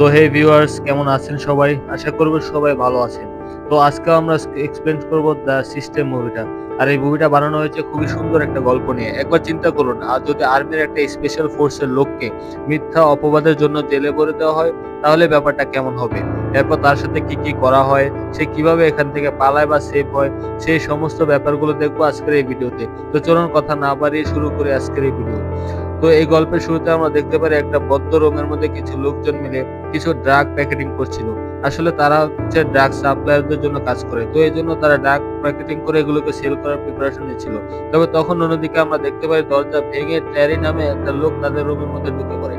তো হে ভিউয়ার্স, কেমন আছেন সবাই? আশা করব সবাই ভালো আছেন। তো আজকে আমরা এক্সপ্লেন করব দ্য সিস্টেম মুভিটা আর এই মুভিটা বানানো হয়েছে খুবই সুন্দর একটা গল্প নিয়ে। একবার চিন্তা করুন, আর যদি আর্মির একটা স্পেশাল ফোর্সের লোককে মিথ্যা অপবাদের জন্য জেলে ভরে দেওয়া হয়, তাহলে ব্যাপারটা কেমন হবে? এরপর তার সাথে কি কি করা হয়, সে কীভাবে এখান থেকে পালায় বা সেভ হয়, সেই সমস্ত ব্যাপারগুলো দেখব আজকের এই ভিডিওতে। তো চলুন কথা না বাড়িয়ে শুরু করে আজকের এই ভিডিও। তো এই গল্পের শুরুতে আমরা দেখতে পারি একটা বদ্ধ রঙের মধ্যে কিছু লোকজন মিলে কিছু ড্রাগ প্যাকেটিং করছিল। আসলে তারা হচ্ছে ড্রাগ সাপ্লায়ারদের জন্য কাজ করে। তো এই জন্য তারা ড্রাগ প্যাকেটিং করে এগুলোকে সেল করার প্রিপারেশন নিচ্ছিল তবে তখন অন্যদিকে আমরা দেখতে পাই দরজা ভেঙে ট্যারি নামে একটা লোক তাদের রুমের মধ্যে ঢুকে পড়ে।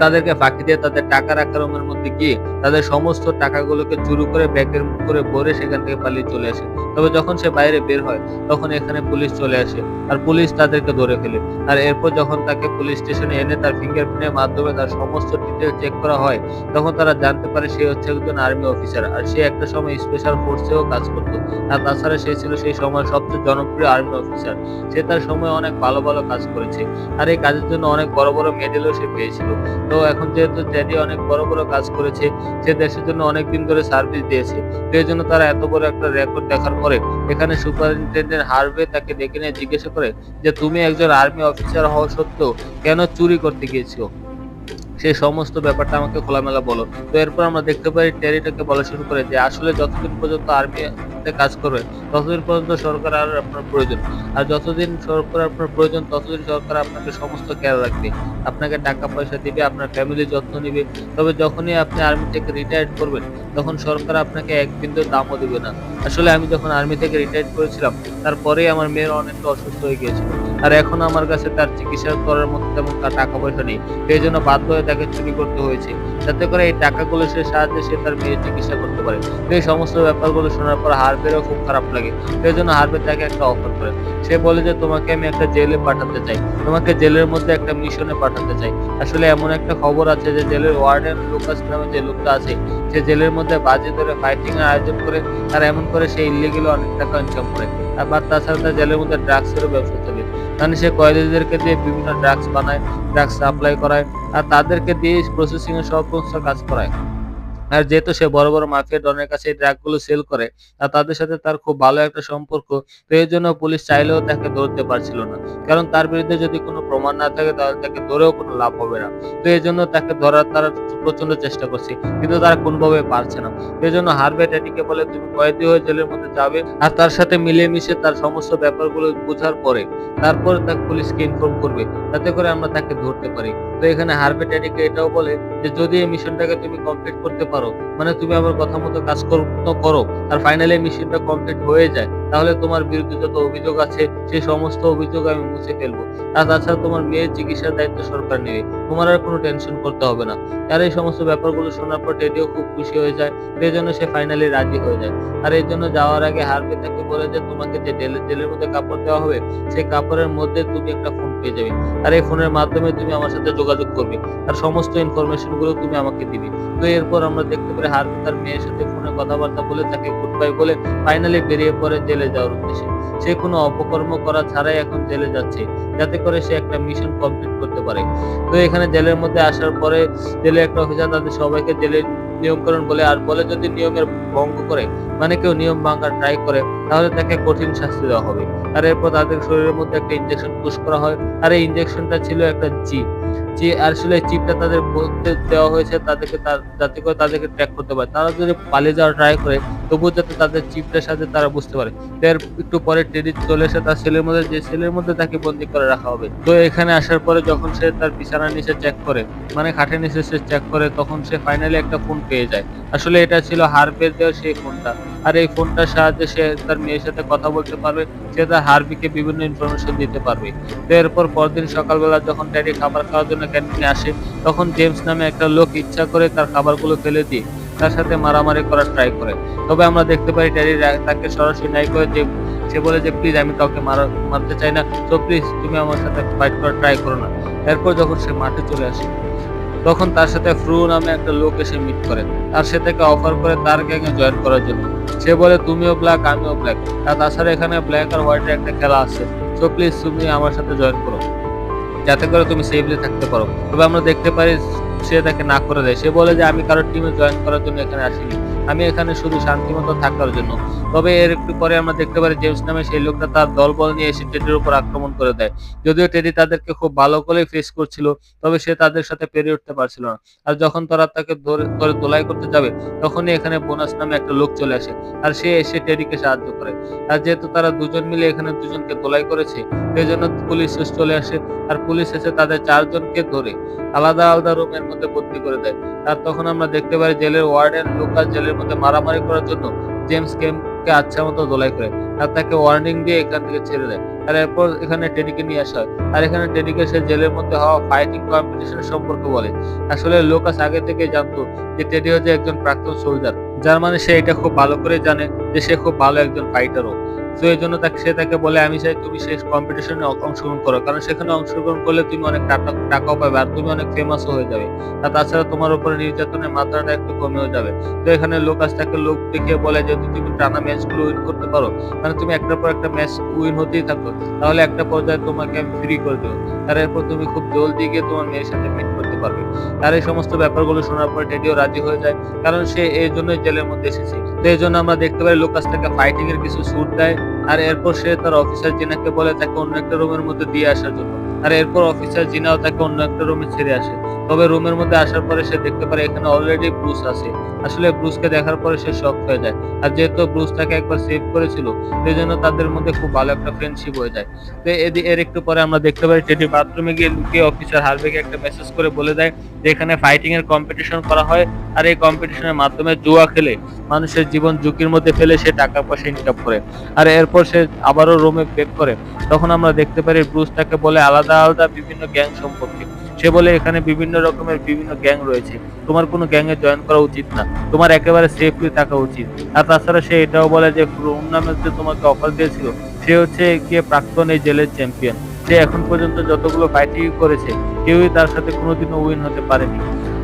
তাদেরকে ফাঁকি দিয়ে তাদের টাকা রাখার রুমের মধ্যে গিয়ে তাদের সমস্ত টাকাগুলোকে চুরি করে ব্যাগের করে ভরে সেখান থেকে পালিয়ে চলে আসে। তবে যখন সে বাইরে বের হয়, তখন এখানে পুলিশ চলে আসে আর পুলিশ তাদেরকে ধরে ফেলে। আর এরপর যখন তাকে পুলিশ স্টেশনে এনে তার ফিঙ্গারপ্রিন্টের মাধ্যমে তার সমস্ত ডিটেল চেক করা হয়, তখন তারা জানতে পারে সে হচ্ছে একজন আর্মি অফিসার আর সে একটা সময় স্পেশাল ফোর্সেও কাজ করতো। আর তাছাড়া সে ছিল সেই সময় সবচেয়ে জনপ্রিয় আর্মি অফিসার সে তার সময় অনেক ভালো ভালো কাজ করেছে। আর এই কাজের জন্য অনেক বড় বড় মেডেলও সে পেয়েছিল। তো এখন যেহেতু ড্যাডি অনেক বড় বড় কাজ করেছে, সে দেশের জন্য অনেক দিন ধরে সার্ভিস দিয়েছে। তো এই জন্য তারা এত বড় একটা রেকর্ড দেখার পরে এখানে সুপারিনটেন্ডেন্ট হারবে তাকে ডেকে নিয়ে জিজ্ঞাসা করে যে, তুমি একজন আর্মি অফিসার হওয়া সত্ত্বেও কেন চুরি করতে গিয়েছো? সেই সমস্ত ব্যাপারটা আমাকে খোলামেলা বলো। তো এরপর আমরা দেখতে পাই টেরিটাকে বলা শুরু করে যে আসলে যতদিন পর্যন্ত আর্মিতে কাজ করবে, ততদিন পর্যন্ত সরকার আর আপনার প্রয়োজন। আর যতদিন সরকার আপনার প্রয়োজন, ততদিন সরকার আপনাকে সমস্ত খেয়াল রাখবে। আপনাকে টাকা পয়সা দিবে, আপনার ফ্যামিলি যত্ন নিবে। তবে যখনই আপনি আর্মি থেকে রিটায়ার্ড করবেন, তখন সরকার আপনাকে এক বিন্দু দামও দিবে না। আসলে আমি যখন আর্মি থেকে রিটায়ার্ড করেছিলাম, তারপরেই আমার মেয়ের অনেকটা অসুস্থ হয়ে গিয়েছিল। আর এখন আমার কাছে তার চিকিৎসা করার মতো তেমন টাকা পয়সা নেই। এই জন্য বাধ্য হয়ে তাকে চুরি করতে হয়েছে। যাতে করে এই টাকাগুলো সে সাহায্যে সে তার মেয়ের চিকিৎসা করতে পারে। এই সমস্ত ব্যাপারগুলো শোনার পর হারবেরও খুব খারাপ লাগে। সেই জন্য হারবে তাকে একটা অফার করে। সে বলে যে, তোমাকে আমি একটা জেলে পাঠাতে চাই। তোমাকে জেলের মধ্যে একটা মিশনে পাঠাতে চাই। আসলে এমন একটা খবর আছে যে, জেলের ওয়ার্ডেন লুকাস নামে যে লোকটা আছে, সে জেলের মধ্যে বাজে ধরে ফাইটিং এর আয়োজন করে আর এমন করে সে ইলিগেল অনেক টাকা ইনকাম করে। আবার তাছাড়া তার জেলের মধ্যে ড্রাগসেরও ব্যবসা চলে। মানে সে কয়েদিদেরকে দিয়ে বিভিন্ন ড্রাগস বানায় ড্রাগস সাপ্লাই করায় আর তাদেরকে দিয়ে প্রসেসিং এর সব সমস্ত কাজ করায়। আর যেহেতু সে বড় বড় মাফিয়া ডনের কাছে এই ড্রাগগুলো সেল করে, আর তাদের সাথে তার খুব ভালো একটা সম্পর্ক, তো এই জন্য পুলিশ চাইলেও তাকে ধরতে পারছিল না। কারণ তার বিরুদ্ধে যদি কোনো প্রমাণ না থাকে, তাহলে তাকে ধরেও কোনো লাভ হবে না। তো এই জন্য তাকে ধরার তারা প্রচণ্ড চেষ্টা করছে, কিন্তু তারা কোনোভাবে পারছে না। এই জন্য হারবে ট্যাটিকে বলে, তুমি কয়েদি হয়ে জেলের মধ্যে যাবে, আর তার সাথে মিলেমিশে তার সমস্ত ব্যাপারগুলো বোঝার পরে তারপর তাকে পুলিশকে ইনফর্ম করবে যাতে করে আমরা তাকে ধরতে পারি। তো এখানে হারবে ট্যাটিকে এটাও বলে যে, যদি এই মিশনটাকে তুমি কমপ্লিট করতে পারো মানে তুমি আমার কথা মতো কাজ কর- আর ফাইনালি মিশনটা কমপ্লিট হয়ে যায়, তাহলে তোমার বিরুদ্ধে যত অভিযোগ আছে, সেই সমস্ত অভিযোগ আমি মুছে ফেলব। আর তাছাড়া তোমার মেয়ের চিকিৎসার দায়িত্ব সরকার নেবে, তোমার আর কোনো টেনশন করতে হবে না। আর এই সমস্ত ব্যাপারগুলো শোনার পর টেডিও খুব খুশি হয়ে যায় এই জন্য সে ফাইনালি রাজি হয়ে যায়। আর এই জন্য যাওয়ার আগে হারবে তাকে বলে যে, তোমাকে যে জেলের জেলের মধ্যে কাপড় দেওয়া হবে, সেই কাপড়ের মধ্যে তুমি একটা ফোন পেয়ে যাবে। আর এই ফোনের মাধ্যমে তুমি আমার সাথে যোগাযোগ করবে। আর সমস্ত ইনফরমেশনগুলো তুমি আমাকে দিবে। তো এরপর আমরা দেখতে পারি হারবে তার মেয়ের সাথে ফোনে কথাবার্তা বলে তাকে গুড বাই বলে ফাইনালি বেরিয়ে পড়ে জেলে যাওয়ার উদ্দেশ্যে। সে কোনো অপকর্ম করা ছাড়াই এখন জেলে যাচ্ছে। যাতে করে সে একটা মিশন কমপ্লিট করতে পারে। তো এখানে জেলের মধ্যে আসার পরে জেলে একটা অফিসার তাদের সবাইকে জেলের নিয়মকরণ বলে আর বলে যদি নিয়মের ভঙ্গ করে মানে কেউ নিয়ম ভাঙার ট্রাই করে তাহলে তাকে কঠিন শাস্তি দেওয়া হবে। আর এরপর তাদের শরীরের মধ্যে একটা ইনজেকশন পুশ করা হয়। আর এই ইনজেকশনটা ছিল একটা চিপ যে আসলে চিপটা তাদের মধ্যে দেওয়া হয়েছে, তাদেরকে যাতে করে তাদেরকে ট্র্যাক করতে পারে। তারা যদি পালিয়ে যাওয়ার ট্রাই করে, তবুও যাতে তাদের চিপটার সাথে তারা বুঝতে পারে। এর একটু পরে টেডি চলে এসে তার ছেলের মধ্যে, যে ছেলের মধ্যে তাকে বন্দি করে রাখা হবে। তো এখানে আসার পরে যখন সে তার বিছানার নিচে চেক করে মানে খাটের নিচে সে চেক করে, তখন সে ফাইনালি একটা ফোন পেয়ে যায়। আসলে এটা ছিল হারবের দেওয়া সেই ফোনটা আর এই ফোনটার সাহায্যে সে তার মেয়ের সাথে কথা বলতে পারবে, সে তার হারবিকে বিভিন্ন ইনফরমেশন দিতে পারবে। তো এরপর পরদিন সকালবেলা যখন ড্যাডি খাবার খাওয়ার জন্য ক্যান্টিনে আসে, তখন জেমস নামে একটা লোক ইচ্ছা করে তার খাবারগুলো ফেলে দিয়ে তার সাথে মারামারি করার ট্রাই করে। তবে আমরা দেখতে পাই ড্যাডি তাকে সরাসরি নাই করে যে, সে বলে যে প্লিজ আমি কাউকে মারা, মারতে চাই না। তো প্লিজ তুমি আমার সাথে ফাইট করার ট্রাই করো না। এরপর যখন সে মাঠে চলে আসে, তখন তার সাথে ফ্রু নামে একটা লোক এসে মিট করে। আর সে তাকে অফার করে তার গ্যাংয়ে জয়েন করার জন্য। সে বলে, তুমিও ব্ল্যাক আমিও ব্ল্যাক আর তাছাড়া এখানে ব্ল্যাক আর হোয়াইটের একটা খেলা আছে। সো প্লিজ তুমি আমার সাথে জয়েন করো। যাতে করে তুমি সেফলি থাকতে পারো। তবে আমরা দেখতে পারি সে তাকে না করে দেয়। সে বলে যে, আমি কারোর টিমে জয়েন করার জন্য এখানে আসিনি। আমি এখানে শুধু শান্তিমতো থাকার জন্য। তবে এর একটু পরে আমরা দেখতে পারি জেমস নামে সেই লোকটা তার দলবল নিয়ে এসে টেডির উপর আক্রমণ করে দেয়। যদিও টেডি তাদেরকে খুব ভালো করে ফেস করছিল, তবে সে তাদের সাথে পেরে উঠতে পারছিল না। আর যখন তারা তাকে ধরে তোলাই করতে যাবে, তখনই এখানে বোনাস নামে একটা লোক চলে আসে, আর সে এসে টেডিকে সাহায্য করে। আর যেহেতু তারা দুজন মিলে এখানে দুজনকে তোলাই করেছে সেই জন্য পুলিশ চলে আসে, আর পুলিশ এসে তাদের চারজনকে ধরে আলাদা আলাদা রুমের মধ্যে বদলি করে দেয়। আর তখন আমরা দেখতে পাই জেলের ওয়ার্ডেন লোকাল জেলের মধ্যে মারামারি করার জন্য জেমস কেমকে আচ্ছা মতো দোলাই করে আর তাকে ওয়ার্নিং দিয়ে এখান থেকে ছেড়ে দেয়। আর এরপর এখানে টেডিকে নিয়ে আসা হয়। আর এখানে টেডিকে সে জেলের মধ্যে হওয়া ফাইটিং কম্পিটিশন সম্পর্কে বলে। আসলে লোকাস আগে থেকে জানতো যে টেডি হচ্ছে একজন প্রাক্তন সোলজার যার মানে সে এটা খুব ভালো করে জানে যে সে খুব ভালো একজন ফাইটারও তো এই জন্য তাকে, সে তাকে বলে, আমি চাই তুমি শেষ কম্পিটিশনে অংশগ্রহণ করো। কারণ সেখানে অংশগ্রহণ করলে তুমি অনেক টাকা, টাকাও পাবে আর তুমি অনেক ফেমাসও হয়ে যাবে। আর তাছাড়া তোমার উপরে নির্যাতনের মাত্রাটা একটু কমেও যাবে। তো এখানে লোক লোকাস তাকে লোক দেখিয়ে বলে যদি তুমি টানা ম্যাচগুলো উইন করতে পারো? মানে তুমি একটার পর একটা ম্যাচ উইন হতেই থাকো। তাহলে একটা পর্যায়ে তোমাকে আমি ফ্রি করে দেবো। আর এরপর তুমি খুব জলদি গিয়ে তোমার মেয়ের সাথে মিট করতে পারবে। আর এই সমস্ত ব্যাপারগুলো শোনার পর টেডিও রাজি হয়ে যায়। কারণ সে এই জন্যই জেলের মধ্যে এসেছে। তো এই জন্য আমরা দেখতে পাই লোকাস তাকে ফাইটিং এর কিছু স্যুট দেয়। আর এরপর সে তার অফিসার জিনাকে বলে তাকে অন্য একটা রুমের মধ্যে দিয়ে আসার জন্য। আর এরপর অফিসার জিনাও তাকে অন্য একটা রুমে ছেড়ে আসে। তবে রুমের মধ্যে আসার পরে সে দেখতে পারে এখানে অলরেডি ব্রুস আছে। আসলে ব্রুসকে দেখার পরে সে শক হয়ে যায়। আর যেহেতু ব্রুস তাকে একবার সেভ করেছিল সেই জন্য তাদের মধ্যে খুব ভালো একটা ফ্রেন্ডশিপ হয়ে যায়। তো এদি- এর একটু পরে আমরা দেখতে পাই টেডি বাথরুমে গিয়ে লুকিয়ে অফিসার হারবেকে একটা মেসেজ করে বলে দেয় যে এখানে ফাইটিং এর কম্পিটিশন করা হয় আর এই কম্পিটিশনের মাধ্যমে জুয়া খেলে মানুষের জীবন ঝুঁকির মধ্যে ফেলে সে টাকা পয়সা ইনকাম করে। আর এরপর সে আবারও রোমে বেক করে। তখন আমরা দেখতে পারি ব্রুস তাকে বলে আলাদা আলাদা বিভিন্ন গ্যাং সম্পর্কে। সে বলে এখানে বিভিন্ন রকমের বিভিন্ন গ্যাং রয়েছে। তোমার কোনো গ্যাংয়ে জয়েন করা উচিত না। তোমার একেবারে সেফলি থাকা উচিত। আর তাছাড়া সে এটাও বলে যে রোম নামে যে তোমাকে অফার দিয়েছিল, সে হচ্ছে গিয়ে প্রাক্তন এই জেলের চ্যাম্পিয়ন সে এখন পর্যন্ত যতগুলো ফাইটিং করেছে, কেউই তার সাথে কোনোদিনও উইন হতে পারেনি।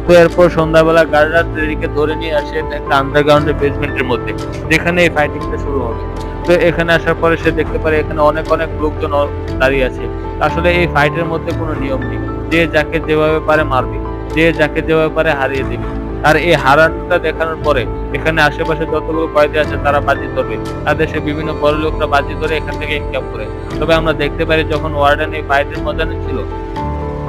তো এরপর সন্ধ্যাবেলা গার্ডরা ট্রেডিকে ধরে নিয়ে আসে একটা আন্ডারগ্রাউন্ডের বেসমেন্টের মধ্যে, যেখানে এই ফাইটিংটা শুরু হবে। তো এখানে আসার পরে সে দেখতে পারে এখানে অনেক অনেক লোকজন দাঁড়িয়ে আছে। আসলে এই ফাইটের মধ্যে কোনো নিয়ম নেই। যে যাকে যেভাবে পারে মারবে, যে যাকে যেভাবে পারে হারিয়ে দেবে। আর এই হারানোটা দেখানোর পরে এখানে আশেপাশে যতগুলো কয়েদি আছে তারা বাজি ধরবে। আর দেশে বিভিন্ন বড় লোকরা বাজি ধরে এখান থেকে ইনকাম করে। তবে আমরা দেখতে পারি যখন ওয়ার্ডেন এই ফাইটের মজা নিচ্ছিল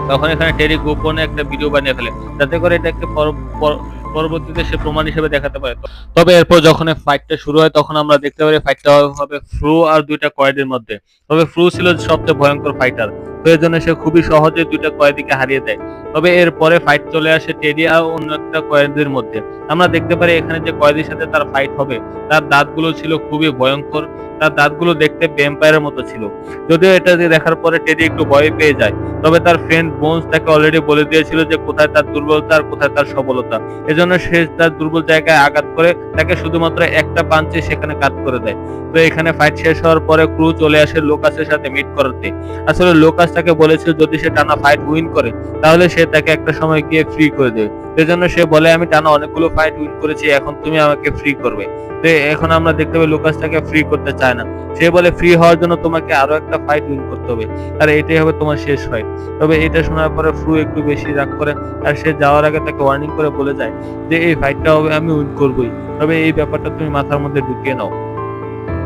তখন এখানে টেরি গোপনে একটা ভিডিও বানিয়ে ফেলে। যাতে করে এটাকে পর- পর- পরবর্তীতে সে প্রমাণ হিসেবে দেখাতে পারে। তবে এরপর যখন ফাইটটা শুরু হয়, তখন আমরা দেখতে পারি ফাইটটা হবে ফ্রু আর দুইটা কয়েদের মধ্যে। তবে ফ্রু ছিল সবচেয়ে ভয়ঙ্কর ফাইটার এর সে খুবই সহজে দুইটা কয়েদিকে হারিয়ে দেয়। তবে এরপরে ফাইট চলে আসে টেডি আর অন্য একটা কয়েদির মধ্যে। আমরা দেখতে পারি এখানে যে কয়েদির সাথে তার ফাইট হবে, তার দাঁতগুলো ছিল খুবই ভয়ঙ্কর। তার দাঁতগুলো দেখতে ভ্যাম্পায়ারের মতো ছিল। যদিও এটা দেখার পরে টেডি একটু ভয় পেয়ে যায়, তবে তার ফ্রেন্ড বোনস তাকে অলরেডি বলে দিয়েছিল যে কোথায় তার দুর্বলতা আর কোথায় তার সফলতা এজন্য সে তার দুর্বল জায়গায় আঘাত করে তাকে শুধুমাত্র একটা পাঞ্চে সেখানে কাট করে দেয়। তো এখানে ফাইট শেষ হওয়ার পরে ক্রু চলে আসে লোকাসের সাথে মিট করতে। আসলে লোকাস তাকে বলেছিল যদি সে টানা ফাইট উইন করে, তাহলে সে তাকে একটা সময় গিয়ে ফ্রি করে দেবে। সেজন্য সে বলে, আমি টানা অনেকগুলো ফাইট উইন করেছি, এখন তুমি আমাকে ফ্রি করবে। তো এখন আমরা দেখতে পাই লোকাস তাকে ফ্রি করতে চায় না। সে বলে ফ্রি হওয়ার জন্য তোমাকে আরও একটা ফাইট উইন করতে হবে। আর এটাই হবে তোমার শেষ ফাইট তবে এটা শোনার পরে ফ্রু একটু বেশি রাগ করে আর সে যাওয়ার আগে তাকে ওয়ার্নিং করে বলে যায় যে, এই ফাইটটা হবে, আমি উইন করবই। তবে এই ব্যাপারটা তুমি মাথার মধ্যে ঢুকিয়ে নাও।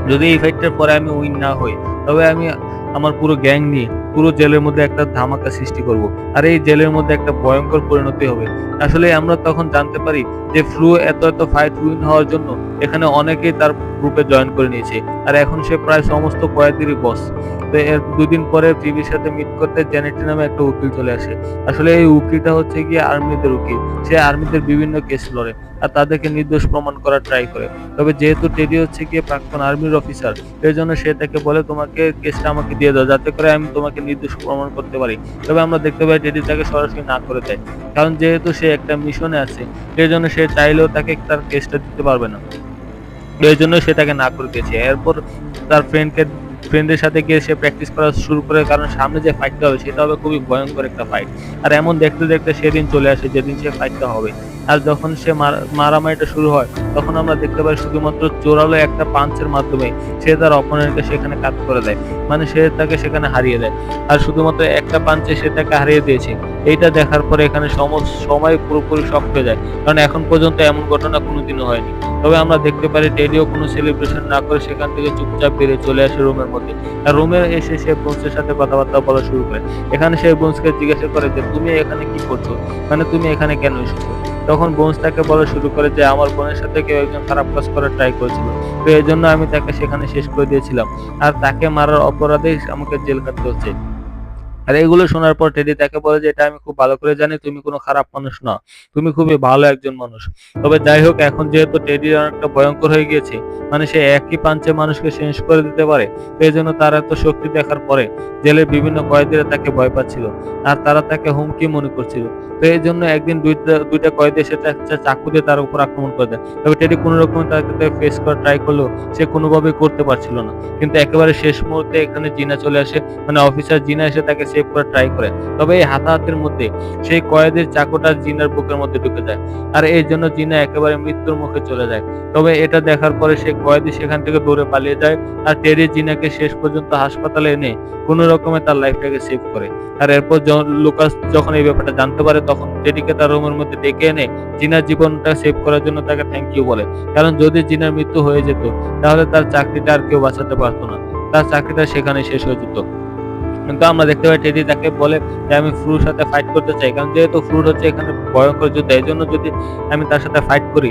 যদি এই ফাইটটার পরে আমি উইন না হই, তবে আমি আমার পুরো গ্যাং নিয়ে পুরো জেলের মধ্যে একটা ধামাকা সৃষ্টি করব। আর এই জেলের মধ্যে একটা ভয়ঙ্কর পরিণতি হবে। আসলে আমরা তখন জানতে পারি যে ফ্লু এত এত ফাইট উইন হওয়ার জন্য এখানে অনেকেই তার গ্রুপে জয়েন করে নিয়েছে। আর এখন সে প্রায় সমস্ত কয়েদিরই বস তো এর দুদিন পরে টিভির সাথে মিট করতে জেনেটি নামে একটা উকিল চলে আসে। আসলে এই উকিলটা হচ্ছে গিয়ে আর্মিদের উকিল। সে আর্মিদের বিভিন্ন কেস লড়ে আর তাদেরকে নির্দোষ প্রমাণ করার ট্রাই করে। তবে যেহেতু টেডি হচ্ছে গিয়ে প্রাক্তন আর্মির অফিসার এই জন্য সে তাকে বলে, তোমাকে কেসটা আমাকে দিয়ে দাও। যাতে করে আমি তোমাকে নির্দোষ প্রমাণ করতে পারি। তবে আমরা দেখতে পাই টেডি তাকে সরাসরি না করে দেয়। কারণ যেহেতু সে একটা মিশনে আছে সেই জন্য সে চাইলেও তাকে তার কেসটা দিতে পারবে না। এই জন্য সে তাকে না করে দিয়েছে। এরপর তার ফ্রেন্ডকে ফ্রেন্ডের সাথে গিয়ে সে প্র্যাকটিস করা শুরু করে, কারণ সামনে যে ফাইটটা হবে, সেটা হবে খুবই ভয়ঙ্কর একটা ফাইট আর এমন দেখতে দেখতে সেদিন চলে আসে, যেদিন সে ফাইটটা হবে। আর যখন সে মারামারিটা শুরু হয়, তখন আমরা দেখতে পাই শুধুমাত্র জোরালো একটা পাঞ্চের মাধ্যমে সে তার অপোনেন্টকে সেখানে কাট করে দেয়। মানে সে তাকে সেখানে হারিয়ে দেয়। আর শুধুমাত্র একটা পাঞ্চে সে তাকে হারিয়ে দিয়েছে। এইটা দেখার পরে এখানে সময় পুরোপুরি শক হয়ে যায়। কারণ এখন পর্যন্ত এমন ঘটনা কোনোদিনও হয়নি। তবে আমরা দেখতে পারি টেডিও কোনো সেলিব্রেশন না করে সেখান থেকে চুপচাপ বেরিয়ে চলে আসে রুমের মধ্যে। আর রুমে এসে সে ব্রোন্সের সাথে কথাবার্তা বলা শুরু করে। এখানে সে ব্রোন্সকে জিজ্ঞাসা করে যে, তুমি এখানে কি করছ? মানে তুমি এখানে কেন এসেছ? তখন বোনস তাকে বলা শুরু করে যে, আমার বোনের সাথে কেউ একজন খারাপ কাজ করার ট্রাই করেছিল। তো এই জন্য আমি তাকে সেখানে শেষ করে দিয়েছিলাম। আর তাকে মারার অপরাধেই আমাকে জেল কাটতে হচ্ছে। আর এগুলো শোনার পর টেডি তাকে বলে যে, এটা আমি খুব ভালো করে জানি, তুমি কোনো খারাপ মানুষ না। তুমি খুবই ভালো একজন মানুষ। তবে যাই হোক, এখন যেহেতু টেডি অনেকটা ভয়ঙ্কর হয়ে গিয়েছে মানে সে একই পাঞ্চে মানুষকে শেষ করে দিতে পারে এই জন্য তার এত শক্তি দেখার পরে জেলের বিভিন্ন কয়েদিরা তাকে ভয় পাচ্ছিল আর তারা তাকে হুমকি মনে করছিল। তো এই জন্য একদিন দুইটা দুইটা কয়েদি এসে চাকু দিয়ে তার উপর আক্রমণ করে দেয়। তবে টেডি কোনো রকম তাকে ফেস করার ট্রাই করলেও সে কোনোভাবেই করতে পারছিল না। কিন্তু একেবারে শেষ মুহূর্তে এখানে জিনা চলে আসে মানে অফিসার জিনা এসে তাকে সেভ করার ট্রাই করে। তবে এই হাতাহাতির মধ্যে সেই কয়েদের চাকুটা জিনার বুকের মধ্যে ঢুকে যায়। আর এই জন্য জিনা একেবারে মৃত্যুর মুখে চলে যায়। তবে এটা দেখার পরে সে কয়েদি সেখান থেকে দৌড়ে পালিয়ে যায় আর টেরি জিনাকে শেষ পর্যন্ত হাসপাতালে এনে কোনো রকমে তার লাইফটাকে সেভ করে। আর এরপর লুকাস যখন এই ব্যাপারটা জানতে পারে, তখন টেডিকে তার রুমের মধ্যে ডেকে এনে জিনার জীবনটা সেভ করার জন্য তাকে থ্যাংক ইউ বলে। কারণ যদি জিনার মৃত্যু হয়ে যেত, তাহলে তার চাকরিটা আর কেউ বাঁচাতে পারতো না। তার চাকরিটা সেখানে শেষ হয়ে যেত। কিন্তু আমরা দেখতে পাই টেডি তাকে বলে যে, আমি ফ্রুর সাথে ফাইট করতে চাই। কারণ যেহেতু ফ্রুর হচ্ছে এখানে ভয়ঙ্কর যুদ্ধ, এই জন্য যদি আমি তার সাথে ফাইট করি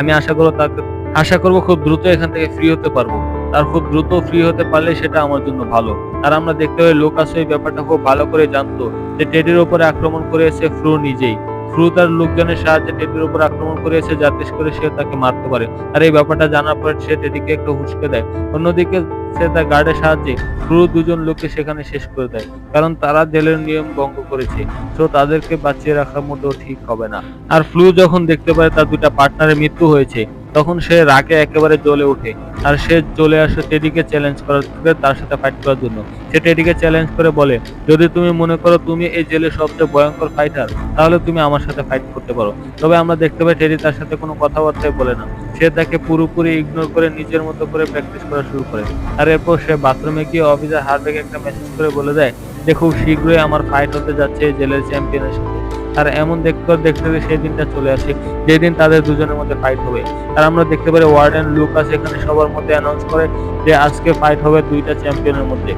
আমি আশা করব তাকে আশা করব খুব দ্রুত এখান থেকে ফ্রি হতে পারব। তার খুব দ্রুত ফ্রি হতে পারলে সেটা আমার জন্য ভালো। আর আমরা দেখতে পাই লোকাস এই ব্যাপারটা খুব ভালো করে জানতো যে, টেডির ওপরে আক্রমণ করে এসে ফ্রু নিজেই। ফ্রু তার লোকজনের সাহায্যে টেডির উপর আক্রমণ করেছে যাতে করে সে তাকে মারতে পারে। আর এই ব্যাপারটা জানার পর সে টেডিকে একটু হুসকে দেয়। অন্যদিকে সে তার গার্ডের সাহায্যে ক্রু দুজন লোককে সেখানে শেষ করে দেয়, কারণ তারা জেলের নিয়ম ভঙ্গ করেছে, তো তাদেরকে বাঁচিয়ে রাখা মোটেও ঠিক হবে না। আর ফ্লু যখন দেখতে পায়, তার দুটা পার্টনারের মৃত্যু হয়েছে। তখন সে রাগে একেবারে জ্বলে ওঠে। আর সে চলে আসে টেডিকে চ্যালেঞ্জ করার তার সাথে ফাইট করার জন্য। সে টেডিকে চ্যালেঞ্জ করে বলে, যদি তুমি মনে করো তুমি এই জেলের সবচেয়ে ভয়ঙ্কর ফাইটার তাহলে তুমি আমার সাথে ফাইট করতে পারো। তবে আমরা দেখতে পাই টেডি তার সাথে কোনো কথাবার্তাই বলে না। সে তাকে পুরোপুরি ইগনোর করে নিজের মতো করে প্র্যাকটিস করা শুরু করে। আর এরপর সে বাথরুমে গিয়ে অফিসার হার্বেকে একটা মেসেজ করে বলে দেয় যে খুব শীঘ্রই আমার ফাইট হতে যাচ্ছে জেলের চ্যাম্পিয়নের সাথে। আর এমন দেখতে দেখতে সেই দিনটা চলে আসে যেদিন তাদের দুজনের মধ্যে ফাইট হবে। আর আমরা দেখতে পারি ওয়ার্ডেন লুকাস এখানে সবার মধ্যে অ্যানাউন্স করে যে আজকে ফাইট হবে দুইটা চ্যাম্পিয়নের মধ্যে।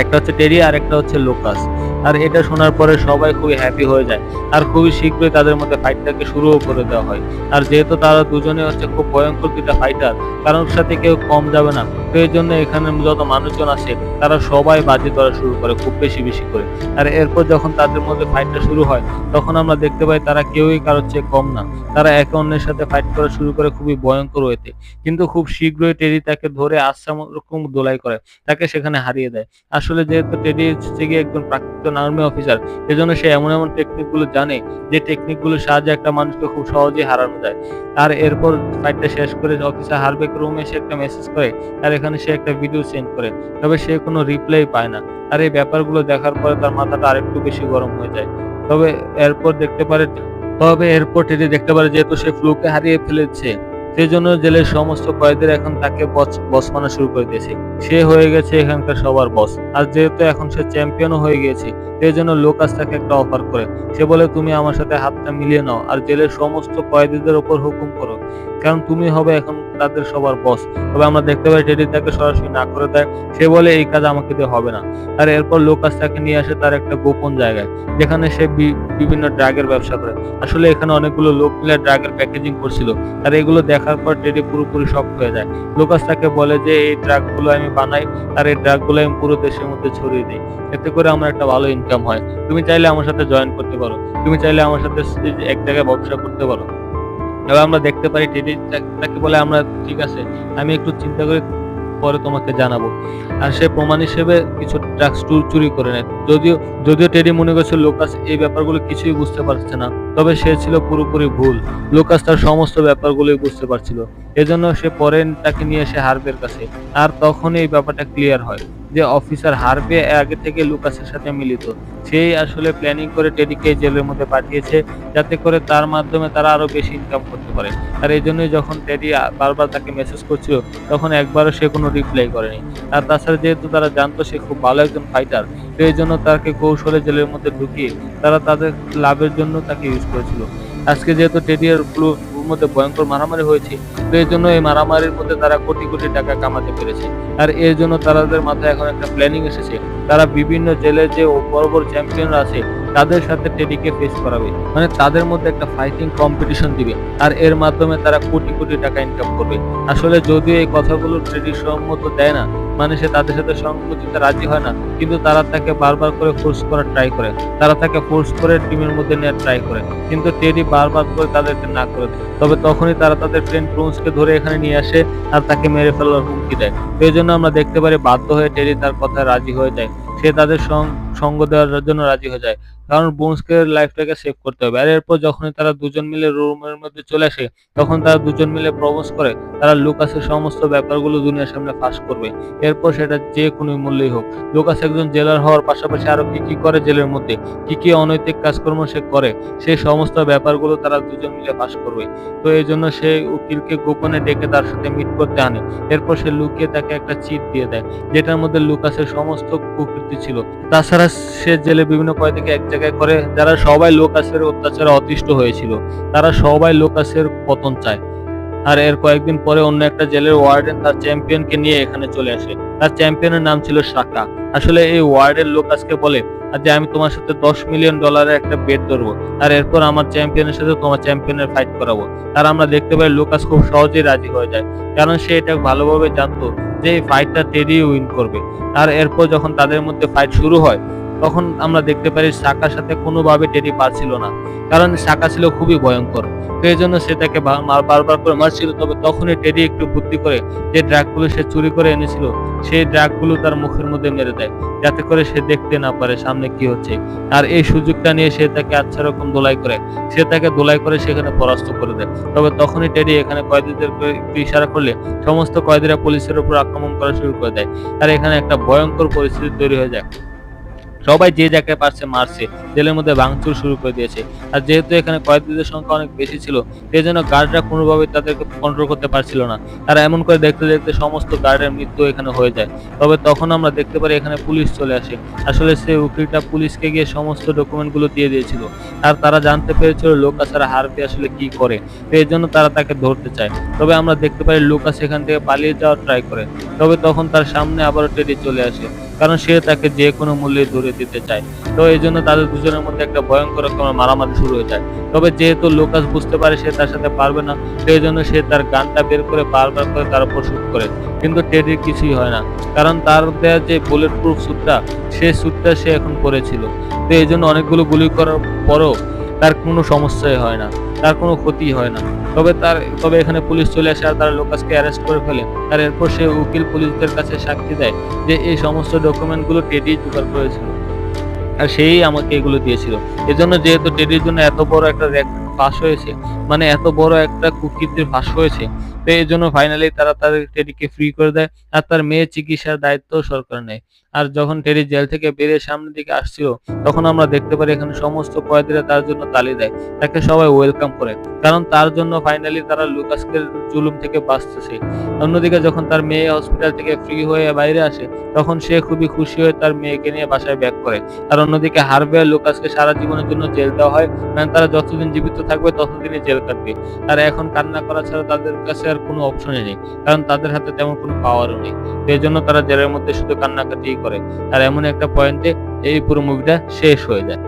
একটা হচ্ছে টেরি আর একটা হচ্ছে লুকাস। আর এটা শোনার পরে সবাই খুবই হ্যাপি হয়ে যায়। আর খুবই শীঘ্রই তাদের মধ্যে ফাইটটাকে শুরুও করে দেওয়া হয়। আর যেহেতু তারা দুজনে হচ্ছে খুব ভয়ঙ্কর দুইটা ফাইটার কারোর সাথে কেউ কম যাবে না। তো এই জন্য এখানে যত মানুষজন আসে, তারা সবাই বাজি ধরা শুরু করে খুব বেশি বেশি করে। আর এরপর যখন তাদের মধ্যে ফাইটটা শুরু হয়, তখন আমরা দেখতে পাই তারা কেউই কারোর চেয়ে কম না। তারা একে অন্যের সাথে ফাইট করা শুরু করে খুবই ভয়ঙ্কর হয়েছে কিন্তু খুব শীঘ্রই টেরি তাকে ধরে আসাম রকম দোলাই করে, তাকে সেখানে হারিয়ে দেয়। আসলে যেহেতু টেডি হচ্ছে গিয়ে একজন প্রাক্তন আর্মি অফিসার এজন্য সে এমন এমন টেকনিকগুলো জানে যে টেকনিকগুলোর সাহায্যে একটা মানুষকে খুব সহজেই হারানো যায়। আর এরপর ফাইটটা শেষ করে অফিসার হারবেক রুমে এসে একটা মেসেজ করে, আর এখানে সে একটা ভিডিও সেন্ড করে। তবে সে কোনো রিপ্লাই পায় না। আর এই ব্যাপারগুলো দেখার পরে তার মাথাটা আরেকটু বেশি গরম হয়ে যায়। তবে এরপর দেখতে পারে, তবে এরপর টেডি দেখতে পারে যেহেতু সে ফ্লুকে হারিয়ে ফেলেছে। সেজন্য জেলের সমস্ত কয়েদের এখন তাকে বস মানা শুরু করে দিয়েছে। সে হয়ে গেছে এখানকার সবার বস আর যেহেতু এখন সে চ্যাম্পিয়নও হয়ে গিয়েছে সেই জন্য লোকাস তাকে একটা অফার করে। সে বলে, তুমি আমার সাথে হাতটা মিলিয়ে নাও। আর জেলের সমস্ত কয়েদিদের ওপর হুকুম করো কারণ তুমি হবে এখন তাদের সবার বস তবে আমরা দেখতে পাই টেডি তাকে সরাসরি না করে দেয়। সে বলে, এই কাজ আমাকে দিয়ে হবে না। আর এরপর লোকাস তাকে নিয়ে আসে তার একটা গোপন জায়গায়, যেখানে সে বিভিন্ন ড্রাগের ব্যবসা করে। আসলে এখানে অনেকগুলো লোক মিলে ড্রাগের প্যাকেজিং করছিল আর এগুলো দেখার পর টেডি পুরোপুরি শক হয়ে যায়। লোকাস তাকে বলে যে, এই ড্রাগগুলো আমি বানাই আর এই ড্রাগগুলো আমি পুরো দেশের মধ্যে ছড়িয়ে দিই। এতে করে আমার একটা ভালো ইনকাম হয়। তুমি চাইলে আমার সাথে জয়েন করতে পারো। তুমি চাইলে আমার সাথে এক জায়গায় ব্যবসা করতে পারো। এবার আমরা দেখতে পারি টেডি তাকে বলে আমরা, ঠিক আছে, আমি একটু চিন্তা করে পরে তোমাকে জানাব। আর সে প্রমাণ হিসেবে কিছু ড্রাগস চুরি করে নেয়। যদিও যদিও টেডি মনে করছে লোকাস এই ব্যাপারগুলো কিছুই বুঝতে পারছে না। তবে সে ছিল পুরোপুরি ভুল। লোকাস তার সমস্ত ব্যাপারগুলোই বুঝতে পারছিল। এজন্য সে পরে তাকে নিয়ে এসে হার্বের কাছে। আর তখনই এই ব্যাপারটা ক্লিয়ার হয় যে অফিসার হার্বে আগে থেকে লুকাসের সাথে মিলিত। সেই আসলে প্ল্যানিং করে টেডিকে জেলের মধ্যে পাঠিয়েছে যাতে করে তার মাধ্যমে তারা আরও বেশি ইনকাম করতে পারে। আর এই জন্যই যখন টেডি বারবার তাকে মেসেজ করছিল, তখন একবারও সে কোনো রিপ্লাই করেনি। আর তাছাড়া যেহেতু তারা জানতো সে খুব ভালো একজন ফাইটার এই জন্য তাকে কৌশলে জেলের মধ্যে ঢুকিয়ে তারা তাদের লাভের জন্য তাকে ইউজ করেছিল। আজকে যেহেতু টেডিয়ার ফ্লু মধ্যে ভয়ঙ্কর মারামারি হয়েছে, তো এই জন্য এই মারামারির মধ্যে তারা কোটি কোটি টাকা কামাতে পেরেছে। আর এর জন্য তাদের মাথায় এখন একটা প্ল্যানিং এসেছে। তারা বিভিন্ন জেলের যে বড় বড় চ্যাম্পিয়নরা আছে, তাদের সাথে টেডিকে ফেস করাবে। মানে তাদের মধ্যে একটা ফাইটিং কম্পিটিশন দিবে। আর এর মাধ্যমে তারা কোটি কোটি টাকা ইনকাম করবে। আসলে যদিও এই কথাগুলো টেডি সম্মত দেয় না মানে সে তাদের সাথে সংগতিতে রাজি হয় না, কিন্তু তারা তাকে বারবার করে ফোর্স করার ট্রাই করে। তারা তাকে ফোর্স করে টিমের মধ্যে নেওয়ার ট্রাই করে। কিন্তু টেডি বারবার করে তাদেরকে না করে। তবে তখনই তারা তাদের ফ্রেন্ড ব্রুন্সকে ধরে এখানে নিয়ে আসে আর তাকে মেরে ফেলার হুমকি দেয়। এই জন্য আমরা দেখতে পারি বাধ্য হয়ে টেডি তার কথায় রাজি হয়ে যায়। সে তাদের সঙ্গ দেওয়ার জন্য রাজি হয়ে যায়। কারণ বোনসকে লাইফটাকে সেভ করতে হবে। আর এরপর যখনই তারা দুজন মিলে রুমের মধ্যে চলে আসে, তখন তারা দুজন মিলে প্রপোজ করে, তারা লুকাসের সমস্ত ব্যাপারগুলো দুনিয়ার সামনে ফাঁস করবে। এরপর সেটা যে কোনো মূল্যই হোক। লুকাস একজন জেলার হওয়ার পাশাপাশি আরও কি কি করে জেলের মধ্যে? কি কি অনৈতিক কাজকর্ম সে করে? সেই সমস্ত ব্যাপারগুলো তারা দুজন মিলে ফাঁস করবে। তো এই জন্য সে উকিলকে গোপনে ডেকে তার সাথে মিট করতে আনে। এরপর সে লুকিয়ে তাকে একটা চিট দিয়ে দেয়, যেটার মধ্যে লুকাসের সমস্ত কুকৃতি ছিল। তাছাড়া সে জেলে বিভিন্ন কয়েদিকে এক জায়গায় করে যারা সবাই লোকাসের অত্যাচারে অতিষ্ঠ হয়েছিল, তারা সবাই লোকাসের পতন চায়। আর এর কয়েকদিন পরে অন্য একটা জেলের ওয়ার্ডেন তার চ্যাম্পিয়নকে নিয়ে এখানে চলে আসে। তার চ্যাম্পিয়নের নাম ছিল শাকা আসলে এই ওয়ার্ডের লোকাসকে বলে, আর যে আমি তোমার সাথে দশ মিলিয়ন ডলারের একটা বেড ধরবো, আর এরপর আমার চ্যাম্পিয়নের সাথে তোমার চ্যাম্পিয়নের ফাইট করাবো। আর আমরা দেখতে পাই লোকাস খুব সহজেই রাজি হয়ে যায়, কারণ সে এটা ভালোভাবে জানতো যে এই ফাইটটা টেডি উইন করবে। আর এরপর যখন তাদের মধ্যে ফাইট শুরু হয় তখন আমরা দেখতে পারি সাকার সাথে কোনোভাবে টেডি পারছিল না। কারণ সাকা ছিল খুবই ভয়ঙ্কর। এই জন্য সে তাকে বারবার করে মারছিল। তবে তখনই টেডি একটু বুদ্ধি করে যে ড্রাগগুলো সে চুরি করে এনেছিল, সেই ড্রাগগুলো তার মুখের মধ্যে মেরে দেয়, যাতে করে সে দেখতে না পারে সামনে কি হচ্ছে। আর এই সুযোগটা নিয়ে সে তাকে আচ্ছা রকম দোলাই করে, সে তাকে দোলাই করে সেখানে পরাস্ত করে দেয়। তবে তখনই টেডি এখানে কয়েদিদের ইশারা করলে সমস্ত কয়েদিরা পুলিশের উপর আক্রমণ করা শুরু করে দেয়। আর এখানে একটা ভয়ঙ্কর পরিস্থিতি তৈরি হয়ে যায়। সবাই যে জায়গায় পারছে মারছে, জেলের মধ্যে ভাঙচুর শুরু করে দিয়েছে। আর যেহেতু এখানে কয়েদিদের সংখ্যা অনেক বেশি ছিল সেই জন্য গার্ডরা কোনোভাবে তাদেরকে কন্ট্রোল করতে পারছিল না। তারা এমন করে দেখতে দেখতে সমস্ত গার্ডের মৃত্যু এখানে হয়ে যায়। তবে তখন আমরা দেখতে পারি এখানে পুলিশ চলে আসে। আসলে সে উকিলটা পুলিশকে গিয়ে সমস্ত ডকুমেন্টগুলো দিয়ে দিয়েছিল। আর তারা জানতে পেরেছিল লোকাস আর হারপি আসলে কি করে। এই জন্য তারা তাকে ধরতে চায়। তবে আমরা দেখতে পাই লোকাস এখান থেকে পালিয়ে যাওয়ার ট্রাই করে। তবে তখন তার সামনে আবারও টেডি চলে আসে। কারণ সে তাকে যে কোনো মূল্যে ধরে দিতে চায়। তো এই জন্য তাদের দুজনের মধ্যে একটা ভয়ঙ্কর রকমের মারামারি শুরু হয়ে যায়। তবে যেহেতু লোকাস বুঝতে পারে সে তার সাথে পারবে না, সেই জন্য সে তার গানটা বের করে বারবার করে তার উপর শুট করে। কিন্তু টেডির কিছুই হয় না। কারণ তার দেওয়া যে বুলেট প্রুফ স্যুটটা সেই স্যুটটা সে এখন পরেছিল তো এই জন্য অনেকগুলো গুলি করার পরও তার কোনো সমস্যাই হয় না। তার কোনো ক্ষতি হয় না। তবে তার, তবে এখানে পুলিশ চলে আসে আর তারা লোকাসকে অ্যারেস্ট করে ফেলে। আর এরপর সে উকিল পুলিশদের কাছে সাক্ষী দেয় যে এই সমস্ত ডকুমেন্টগুলো টেডি জোগাড় করেছিল। সেই আমাকে এগুলো দিয়েছিল। এজন্য যেহেতু টেডির জন্য এত বড় একটা ফাঁস হয়েছে। মানে এত বড় একটা কুকীর্তির ফাঁস হয়েছে। তো এই জন্য ফাইনালি তারা তাদের টেডিকে ফ্রি করে দেয় আর তার মেয়ে চিকিৎসার দায়িত্ব সরকার নেয়। আর যখন টেডি জেল থেকে বেরিয়ে সামনের দিকে আসছিল, তখন আমরা দেখতে পারি এখানে সমস্ত কয়েদিরা তার জন্য তালি দেয়। তাকে সবাই ওয়েলকাম করে। কারণ তার জন্য ফাইনালি তারা লুকাসকে জুলুম থেকে বাঁচতেছে। অন্যদিকে যখন তার মেয়ে হসপিটাল থেকে ফ্রি হয়ে বাইরে আসে, তখন সে খুবই খুশি হয়ে তার মেয়েকে নিয়ে বাসায় ব্যাক করে। আর অন্যদিকে হারবে লুকাসকে সারা জীবনের জন্য জেল দেওয়া হয়। মানে তারা যতদিন জীবিত থাকবে, ততদিনই জেল কাটবে আর এখন কান্না করা ছাড়া তাদের কাছে আর কোনো অপশনই নেই, কারণ তাদের হাতে তেমন কোনো পাওয়ারও নেই। তো এই জন্য তারা জেলের মধ্যে শুধু কান্নাকাটিই করে। আর এমন একটা পয়েন্টে এই পুরো মুভিটা শেষ হয়ে যায়।